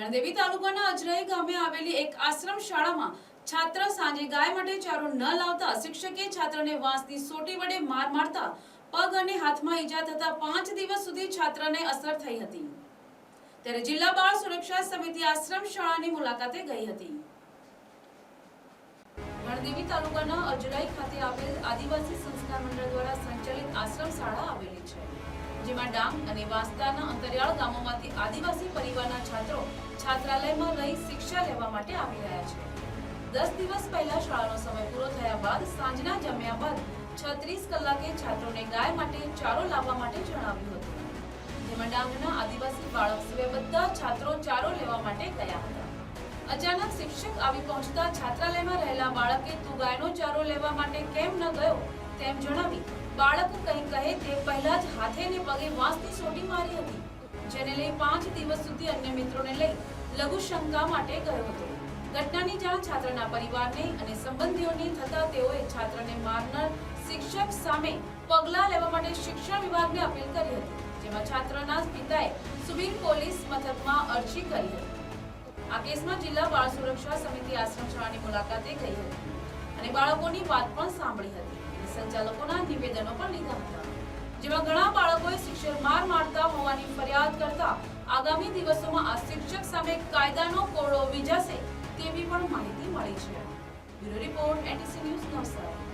ગણદેવી તાલુકાના અજરાઈ ગામે આવેલી એક આશ્રમ શાળામાં છાત્ર સાંજે ગાય માટે ચારો ન લાવતા શિક્ષકે છાત્રને વાંસની સોટી વડે માર મારતા પગ અને હાથમાં ઈજા થતા પાંચ દિવસ સુધી છાત્રને અસર થઈ હતી. ત્યારે જિલ્લા બાળ સુરક્ષા સમિતિ આશ્રમ શાળાની મુલાકાતે ગઈ હતી. ગણદેવી તાલુકાના અજરાઈ ખાતે આવેલ આદિવાસી સંસ્કાર મંડળ દ્વારા સંચાલિત આશ્રમ શાળા આવેલી છે, જેમાં ડાંગ અને વાંસદાના અંતરિયાળ ગામોમાંથી આદિવાસી પરિવારના છાત્રો છાત્રાલયમાં રહી શિક્ષા લેવા માટે આવી રહ્યા છે. દસ દિવસ પહેલા શાળાનો સમય પૂરો થયા બાદ સાંજના જમ્યા બાદ છત્રીસ કલાકે છાત્રોને ગાય માટે ચારો લાવવા માટે જણાવ્યું હતું. જેમાં ડાંગના આદિવાસી બાળક સિવાય બધા છાત્રો ચારો લેવા માટે ગયા હતા. અચાનક શિક્ષક આવી પહોંચતા છાત્રાલયમાં રહેલા બાળકે તું ગાયનો ચારો લેવા માટે કેમ ન ગયો તેમ જણાવી બાળક કંઈ કહે તે પહેલા જ હાથે ને પગે વાંસની સોટી મારી હતી. જેને લઈ પાંચ દિવસ સુધી અન્ય મિત્રોને લઈ લઘુ શંકા માટે ગયો હતો. ઘટનાની જાણ છાત્રના પરિવારને અને સંબંધીઓને થતા તેઓએ છાત્રને મારનાર શિક્ષક સામે પગલાં લેવા માટે શિક્ષણ વિભાગને અપીલ કરી હતી, જેમાં છાત્રના પિતાએ સુબીર પોલીસ મથકમાં અરજી કરી હતી. આ કેસમાં જિલ્લા બાળ સુરક્ષા સમિતિ આશ્રમ શાળાની મુલાકાતે ગઈ હતી અને બાળકોની વાત પણ સાંભળી હતી. સંચાલકોના નિવેદનો પણ લીધા હતા. જેમાં ઘણા બાળકોએ શિક્ષક ફરિયાદ કરતા આગામી દિવસોમાં આ શિક્ષક સામે કાયદાનો કોળો વિજાશે તેવી પણ માહિતી મળી છે. Bureau report, NTC news Navsari.